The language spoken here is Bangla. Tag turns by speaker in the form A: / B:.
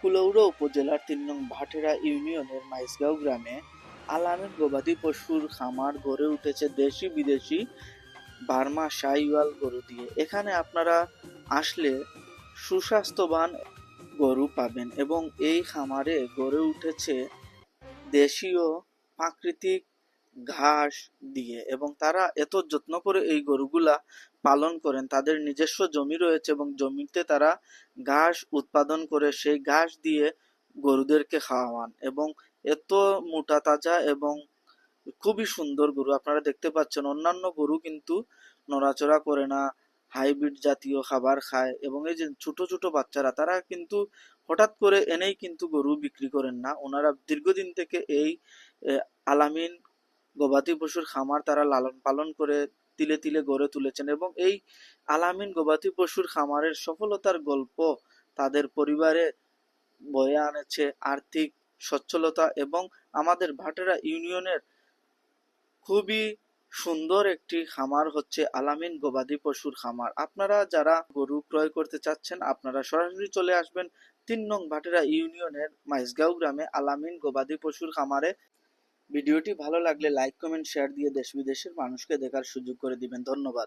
A: কুলৌড়া উপজেলার তিন নং ভাটেরা ইউনিয়নের মাইসগাঁও গ্রামে আলামের গবাদি পশুর খামার গড়ে উঠেছে দেশি বিদেশি বার্মা সাইওয়াল গরু দিয়ে। এখানে আপনারা আসলে সুস্বাস্থ্যবান গরু পাবেন এবং এই খামারে গড়ে উঠেছে দেশীয় প্রাকৃতিক ঘাস দিয়ে এবং তারা এত যত্ন করে এই গরুগুলা পালন করেন, তাদের নিজস্ব জমি রয়েছে এবং জমিতে তারা ঘাস উৎপাদন করে সেই ঘাস দিয়ে গরুদেরকে খাওয়ান এবং এত মোটা তাজা এবং খুবই সুন্দর গরু। আপনারা দেখতে পাচ্ছেন অন্যান্য গরু কিন্তু নড়াচড়া করে না, হাইব্রিড জাতীয় খাবার খায় এবং এই যে ছোট ছোট বাচ্চারা, তারা কিন্তু হঠাৎ করে এনেই কিন্তু গরু বিক্রি করেন না। ওনারা দীর্ঘদিন থেকে এই আলামিন গবাদি পশুর খামার তারা লালন পালন করে তিলে তিলে গড়ে তুলেছেন এবং এই আলামিন গবাদি পশুর খামারের সফলতার গল্প তাদের পরিবারে বয়ে আনেছে আর্থিক সচ্ছলতা এবং আমাদের ভাটেরা ইউনিয়নের খুবই সুন্দর একটি খামার হচ্ছে আলামিন গবাদি পশুর খামার। আপনারা যারা গরু ক্রয় করতে চাচ্ছেন, আপনারা সরাসরি চলে আসবেন তিন নং ভাটেরা ইউনিয়নের মাইজগাঁও গ্রামে আলামিন গবাদি পশুর খামারে। ভিডিওটি ভালো লাগলে লাইক, কমেন্ট, শেয়ার দিয়ে দেশ বিদেশের মানুষকে দেখার সুযোগ করে দিবেন। ধন্যবাদ।